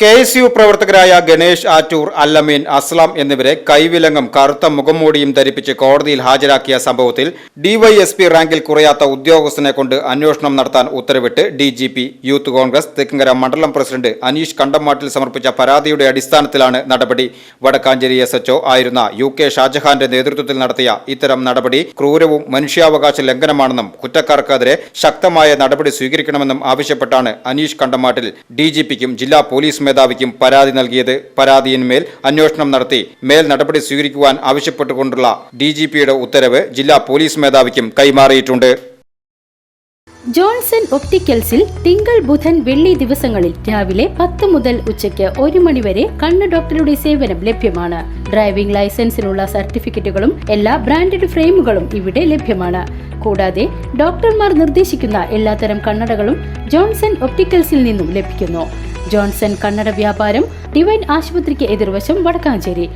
K S U പ്രവർത്തകരായ ഗണേഷ് ആറ്റൂർ അല്ലമീൻ അസ്ലാം എന്നിവരെ കൈവിലങ്ങും കറുത്ത മുഖംമൂടിയും ധരിപ്പിച്ച് കോടതിയിൽ ഹാജരാക്കിയ സംഭവത്തിൽ ഡിവൈഎസ്പി റാങ്കിൽ കുറയാത്ത ഉദ്യോഗസ്ഥനെ കൊണ്ട് അന്വേഷണം നടത്താൻ ഉത്തരവിട്ട് ഡിജിപി യൂത്ത് കോൺഗ്രസ് തെക്കിങ്കര മണ്ഡലം പ്രസിഡന്റ് അനീഷ് കണ്ടമാട്ടിൽ സമർപ്പിച്ച പരാതിയുടെ അടിസ്ഥാനത്തിലാണ് നടപടി. വടക്കാഞ്ചേരി എസ് എച്ച്ഒ ആയിരുന്ന യു കെ ഷാജഹാന്റെ നേതൃത്വത്തിൽ നടത്തിയ ഇത്തരം നടപടി ക്രൂരവും മനുഷ്യാവകാശ ലംഘനമാണെന്നും കുറ്റക്കാർക്കെതിരെ ശക്തമായ നടപടി സ്വീകരിക്കണമെന്നും ആവശ്യപ്പെട്ടാണ് അനീഷ് കണ്ടമാട്ടിൽ ഡിജിപിക്കും ജില്ലാ പോലീസ് മേധാവിക്കും പരാതി നൽകിയത്. പരാതിയിന്മേൽ അന്വേഷണം നടത്തി. മേൽ നടപടി സ്വീകരിക്കുവാൻ ആവശ്യപ്പെട്ടുകൊണ്ടുള്ള ഡി ജി പിയുടെ ഉത്തരവ് ജില്ലാ പോലീസ് മേധാവിക്കും കൈമാറിയിട്ടുണ്ട്. ജോൺസൺ ഒപ്റ്റിക്കൽസിൽ തിങ്കൾ ബുധൻ വെള്ളി ദിവസങ്ങളിൽ രാവിലെ പത്ത് മുതൽ ഉച്ചയ്ക്ക് ഒരു മണിവരെ കണ്ണ് ഡോക്ടറുടെ സേവനം ലഭ്യമാണ്. ഡ്രൈവിംഗ് ലൈസൻസിനുള്ള സർട്ടിഫിക്കറ്റുകളും എല്ലാ ബ്രാൻഡഡ് ഫ്രെയിമുകളും ഇവിടെ ലഭ്യമാണ്. കൂടാതെ ഡോക്ടർമാർ നിർദ്ദേശിക്കുന്ന എല്ലാത്തരം കണ്ണടകളും ജോൺസൺ ഒപ്റ്റിക്കൽസിൽ നിന്നും ലഭിക്കുന്നു. ജോൺസൺ കണ്ണട വ്യാപാരം ഡിവൈൻ ആശുപത്രിക്ക് എതിർവശം വടക്കാഞ്ചേരി.